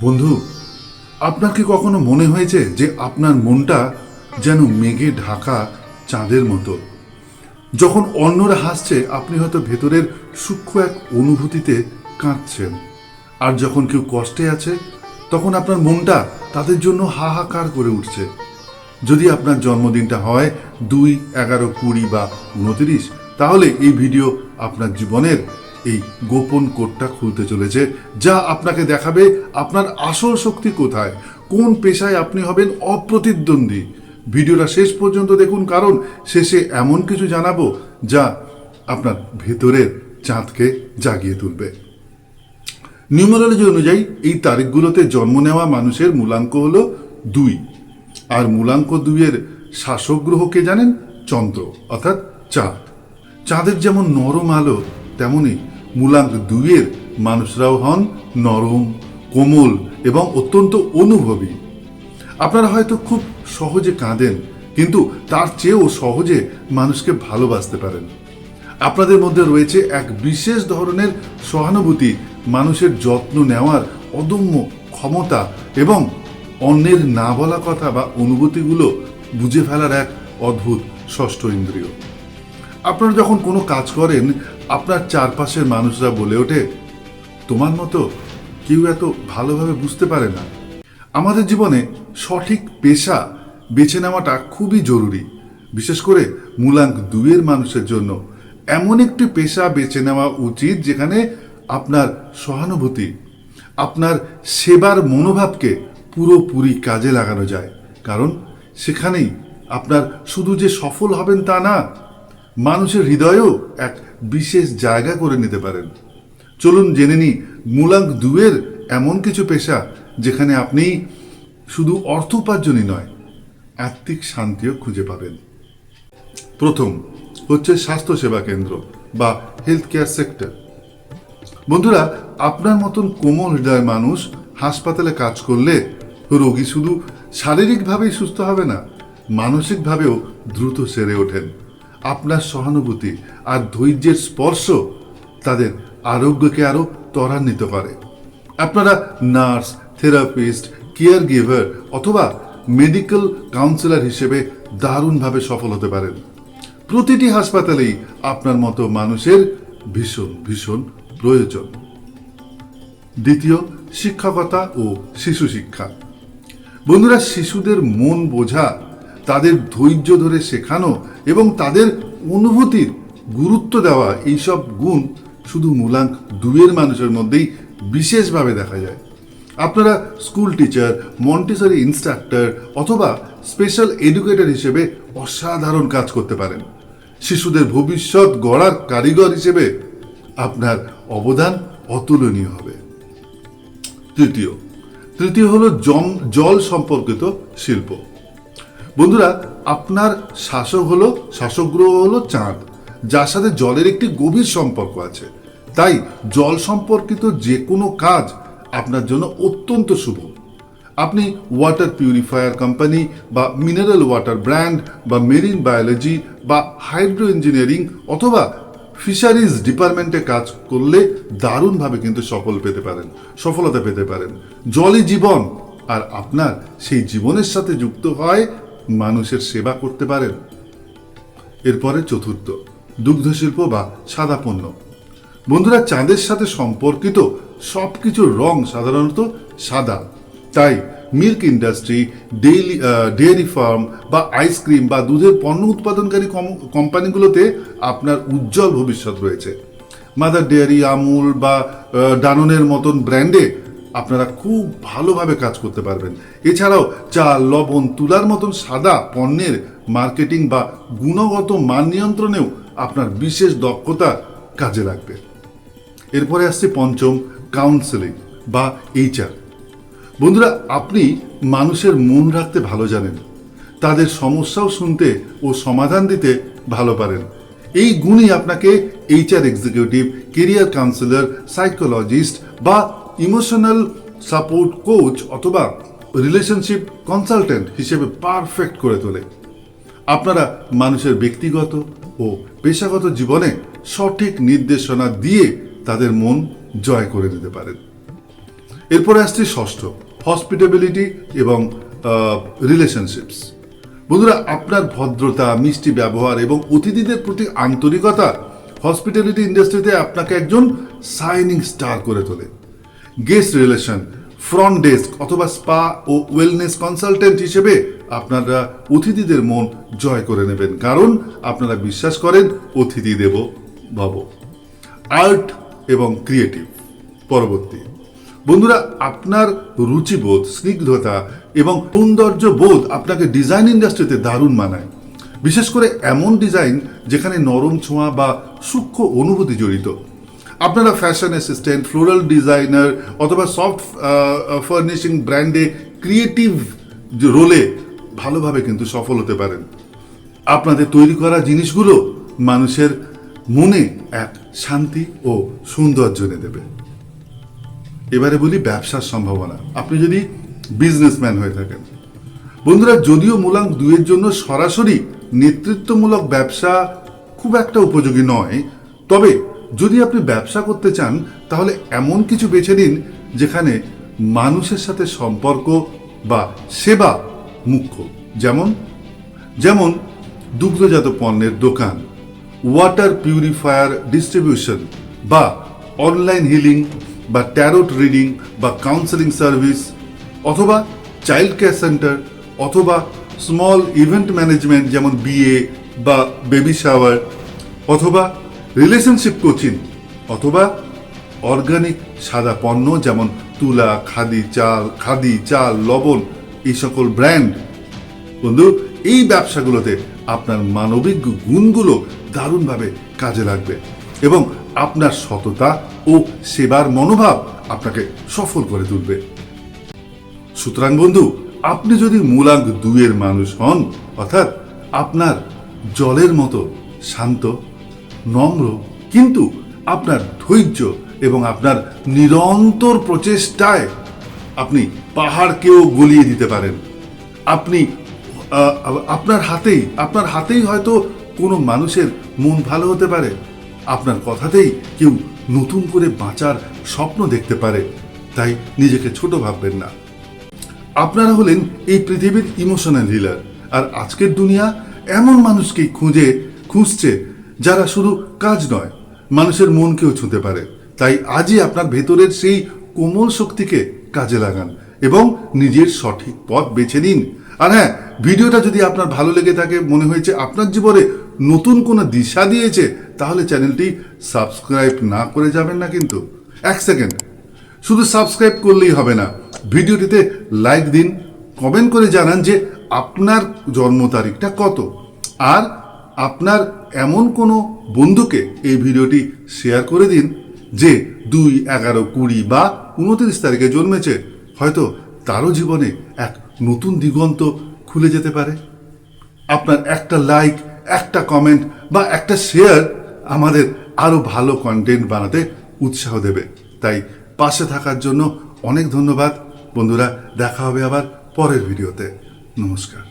বন্ধু, আপনার কি কখনো মনে হয়েছে যে আপনার মনটা যেন মেঘে ঢাকা চাঁদের মতো? যখন অন্যরা হাসছে, আপনি হয়তো ভেতরের সূক্ষ্ম এক অনুভূতিতে কাঁদছেন। আর যখন কেউ কষ্টে আছে, তখন আপনার মনটা তাদের জন্য হাহাকার করে উঠছে। যদি আপনার জন্মদিনটা হয় দুই, এগারো, কুড়ি বা উনতিরিশ তাহলে এই ভিডিও আপনার জীবনের এই গোপন কোডটা খুলতে চলেছে। যা আপনাকে দেখাবে আপনার আসল শক্তি কোথায়, কোন পেশায় আপনি হবেন অপ্রতিদ্বন্দ্বী। ভিডিওটা শেষ পর্যন্ত দেখুন, কারণ শেষে এমন কিছু জানাব যা আপনার ভেতরের চাঁদকে জাগিয়ে তুলবে। নিউমারোলজি অনুযায়ী এই তারিখগুলোতে জন্ম নেওয়া মানুষের মূলাঙ্ক হল দুই। আর মূলাঙ্ক দুইয়ের শাসক গ্রহ কে জানেন? চন্দ্র, অর্থাৎ চাঁদ। চাঁদের যেমন নরম আলো তেমনি মূলাঙ্ক দুইয়ের মানুষরাও হন নরম, কোমল এবং অত্যন্ত অনুভবী। আপনারা হয়তো খুব সহজে কাঁদেন, কিন্তু তার চেয়েও সহজে মানুষকে ভালোবাসতে পারেন। আপনাদের মধ্যে রয়েছে এক বিশেষ ধরনের সহানুভূতি, মানুষের যত্ন নেওয়ার অদম্য ক্ষমতা এবং অন্যের না বলা কথা বা অনুভূতিগুলো বুঝে ফেলার এক অদ্ভুত ষষ্ঠ ইন্দ্রিয়। আপনারা যখন কোনো কাজ করেন আপনার চারপাশের মানুষরা বলে ওঠে, তোমার মতো কেউ এত ভালোভাবে বুঝতে পারে না। আমাদের জীবনে সঠিক পেশা বেছে নেওয়াটা খুবই জরুরি, বিশেষ করে মূলাঙ্ক দুইয়ের মানুষের জন্য। এমন একটি পেশা বেছে নেওয়া উচিত যেখানে আপনার সহানুভূতি, আপনার সেবার মনোভাবকে পুরোপুরি কাজে লাগানো যায়। কারণ সেখানেই আপনার শুধু যে সফল হবেন তা না, মানুষের হৃদয়েও এক বিশেষ জায়গা করে নিতে পারেন। চলুন জেনে নিই মূলাঙ্ক দুয়ের এমন কিছু পেশা যেখানে আপনি শুধু অর্থ উপার্জনই নয়, আত্মিক শান্তিও খুঁজে পাবেন। প্রথম হচ্ছে স্বাস্থ্যসেবা কেন্দ্র বা হেলথ কেয়ার সেক্টর বন্ধুরা, আপনার মতন কোমল হৃদয় মানুষ হাসপাতালে কাজ করলে রোগী শুধু শারীরিকভাবেই সুস্থ হবে না, মানসিকভাবেও দ্রুত সেরে ওঠেন। আপনার সহানুভূতি আর ধৈর্যের স্পর্শ তাদের আরোগ্যকে আরও ত্বরান্বিত করে। আপনারা নার্স, থেরাপিস্ট কেয়ার গিভার অথবা মেডিকেল কাউন্সিলর হিসেবে দারুণভাবে সফল হতে পারেন। প্রতিটি হাসপাতালেই আপনার মতো মানুষের ভীষণ ভীষণ প্রয়োজন। দ্বিতীয়, শিক্ষকতা ও শিশু শিক্ষা। বন্ধুরা, শিশুদের মন বোঝা তাদের ধৈর্য ধরে শেখানো এবং তাদের অনুভূতির গুরুত্ব দেওয়া এইসব গুণ শুধু মূলাঙ্ক দুয়ের মানুষের মধ্যেই বিশেষভাবে দেখা যায়। আপনারা স্কুল টিচার, মন্টিসরি ইনস্ট্রাক্টর অথবা স্পেশাল এডুকেটর হিসেবে অসাধারণ কাজ করতে পারেন। শিশুদের ভবিষ্যৎ গড়ার কারিগর হিসেবে আপনার অবদান অতুলনীয় হবে। তৃতীয় তৃতীয় হলো জল সম্পর্কিত শিল্প। বন্ধুরা, আপনার শাসক হলো, শাসক গ্রহ হলো চাঁদ, যার সাথে জলের একটি গভীর সম্পর্ক আছে। তাই জল সম্পর্কিত যে কোনো কাজ আপনার জন্য অত্যন্ত শুভ। আপনি ওয়াটার পিউরিফায়ার কোম্পানি বা মিনারেল ওয়াটার ব্র্যান্ড বা মেরিন বায়োলজি বা হাইড্রো ইঞ্জিনিয়ারিং অথবা ফিশারিজ ডিপার্টমেন্টে কাজ করলে দারুণভাবে কিন্তু সফল পেতে পারেন, সফলতা পেতে পারেন। জলই জীবন, আর আপনার সেই জীবনের সাথে যুক্ত হয় মানুষের সেবা করতে পারেন। এরপরে চতুর্থ, দুগ্ধশিল্প বা সাদা পণ্য। বন্ধুরা, চাঁদের সাথে সম্পর্কিত সব কিছুর রং সাধারণত সাদা। তাই milk industry, daily dairy farm বা আইসক্রিম বা দুধের পণ্য উৎপাদনকারী কোম্পানিগুলোতে আপনার উজ্জ্বল ভবিষ্যৎ রয়েছে। মাদার ডেয়ারি, আমুল বা ডাননের মতন ব্র্যান্ডে আপনারা খুব ভালোভাবে কাজ করতে পারবেন। এছাড়াও চাল লবণ, তুলার মতন সাদা পণ্যের মার্কেটিং বা গুণগত মান নিয়ন্ত্রণেও আপনার বিশেষ দক্ষতা কাজে লাগবে। এরপরে আসছে পঞ্চম কাউন্সেলিং বা এইচআর বন্ধুরা, আপনি মানুষের মন রাখতে ভালো জানেন। তাদের সমস্যাও শুনতে ও সমাধান দিতে ভালো পারেন। এই গুণই আপনাকে HR executive career counsellor psychologist বা ইমোশনাল সাপোর্ট কোচ অথবা রিলেশনশিপ কনসালটেন্ট হিসেবে পারফেক্ট করে তোলে। আপনারা মানুষের ব্যক্তিগত ও পেশাগত জীবনে সঠিক নির্দেশনা দিয়ে তাদের মন জয় করে দিতে পারেন। এরপরে আসছে ষষ্ঠ হসপিটেবিলিটি এবং রিলেশনশিপস বন্ধুরা, আপনার ভদ্রতা, মিষ্টি ব্যবহার এবং অতিথিদের প্রতি আন্তরিকতা হসপিটালিটি ইন্ডাস্ট্রিতে আপনাকে একজন সাইনিং স্টার করে তোলে। গেস্ট রিলেশন, ফ্রন্ট ডেস্ক অথবা স্পা ও ওয়েলনেস কনসালটেন্ট হিসেবে আপনারা অতিথিদের মন জয় করে নেবেন। কারণ আপনারা বিশ্বাস করেন, অতিথি দেব ভব। আর্ট এবং ক্রিয়েটিভ। পরবর্তী। বন্ধুরা, আপনার রুচিবোধ, স্নিগ্ধতা এবং সৌন্দর্য বোধ আপনাকে ডিজাইন ইন্ডাস্ট্রিতে দারুণ মানায়। বিশেষ করে এমন ডিজাইন যেখানে নরম ছোঁয়া বা সূক্ষ্ম অনুভূতি জড়িত। আপনারা ফ্যাশন অ্যাসিস্ট্যান্ট ফ্লোরাল ডিজাইনার অথবা সফট ফার্নিশিং ব্র্যান্ডে ক্রিয়েটিভ রোলে ভালোভাবে কিন্তু সফল হতে পারেন। আপনাদের তৈরি করা জিনিসগুলো মানুষের মনে এক শান্তি ও সৌন্দর্য এনে দেবে। এবারে বলি ব্যবসার সম্ভাবনা। আপনি যদি বিজনেসম্যান হয়ে থাকেন, বন্ধুরা যদিও মূলাঙ্ক দুইয়ের জন্য সরাসরি নেতৃত্বমূলক ব্যবসা খুব একটা উপযোগী নয়, তবে যদি আপনি ব্যবসা করতে চান, তাহলে এমন কিছু বেছে নিন যেখানে মানুষের সাথে সম্পর্ক বা সেবা মুখ্য। যেমন যেমন দুগ্ধজাত পণ্যের দোকান ওয়াটার পিউরিফায়ার ডিস্ট্রিবিউশন বা অনলাইন হিলিং বা ট্যারোট রিডিং বা কাউন্সেলিং সার্ভিস অথবা চাইল্ড কেয়ার সেন্টার অথবা স্মল ইভেন্ট ম্যানেজমেন্ট যেমন বিয়ে বা বেবি শাওয়ার অথবা রিলেশনশিপ কোচিং অথবা অর্গানিক সাদা পণ্য যেমন তুলা, খাদি, চাল খাদি, চাল, লবণ, এই সকল ব্র্যান্ড বন্ধু, এই ব্যবসাগুলোতে আপনার মানবিক গুণগুলো দারুণভাবে কাজে লাগবে এবং আপনার সততা ও সেবার মনোভাব আপনাকে সফল করে তুলবে। সুতরাং বন্ধু, আপনি যদি মূলাঙ্ক দুইয়ের মানুষ হন, অর্থাৎ আপনার জলের মতো শান্ত নম্র, কিন্তু আপনার ধৈর্য এবং আপনার নিরন্তর প্রচেষ্টায় আপনি পাহাড়কেও গলিয়ে দিতে পারেন। আপনি আপনার হাতেই আপনার হাতেই হয়তো কোনো মানুষের মন ভালো হতে পারে। আপনার কথাতেই কেউ নতুন করে বাঁচার স্বপ্ন দেখতে পারে। তাই নিজেকে ছোট ভাববেন না। আপনারা হলেন এই পৃথিবীর ইমোশনাল হিলার আর আজকের দুনিয়া এমন মানুষকেই খুঁজে, খুঁজছে যারা শুধু কাজ নয়, মানুষের মনকেও ছুঁতে পারে। তাই আজই আপনার ভেতরের সেই কোমল শক্তিকে কাজে লাগান এবং নিজের সঠিক পথ বেছে নিন। আর হ্যাঁ ভিডিওটা যদি আপনার ভালো লেগে থাকে, মনে হয়েছে আপনার জীবনে নতুন কোনো দিশা দিয়েছে, তাহলে চ্যানেলটি সাবস্ক্রাইব না করে যাবেন না কিন্তু। এক সেকেন্ড। শুধু সাবস্ক্রাইব করলেই হবে না, ভিডিওটিতে লাইক দিন, কমেন্ট করে জানান যে আপনার জন্ম তারিখটা কত। আর আপনার এমন কোনো বন্ধুকে এই ভিডিওটি শেয়ার করে দিন যে দুই, এগারো, কুড়ি বা উনত্রিশ তারিখে জন্মেছে। হয়তো তারও জীবনে এক নতুন দিগন্ত খুলে যেতে পারে। আপনার একটা লাইক একটা কমেন্ট বা একটা শেয়ার আমাদের আরও ভালো কন্টেন্ট বানাতে উৎসাহ দেবে। তাই পাশে থাকার জন্য অনেক ধন্যবাদ। বন্ধুরা, দেখা হবে আবার পরের ভিডিওতে। নমস্কার।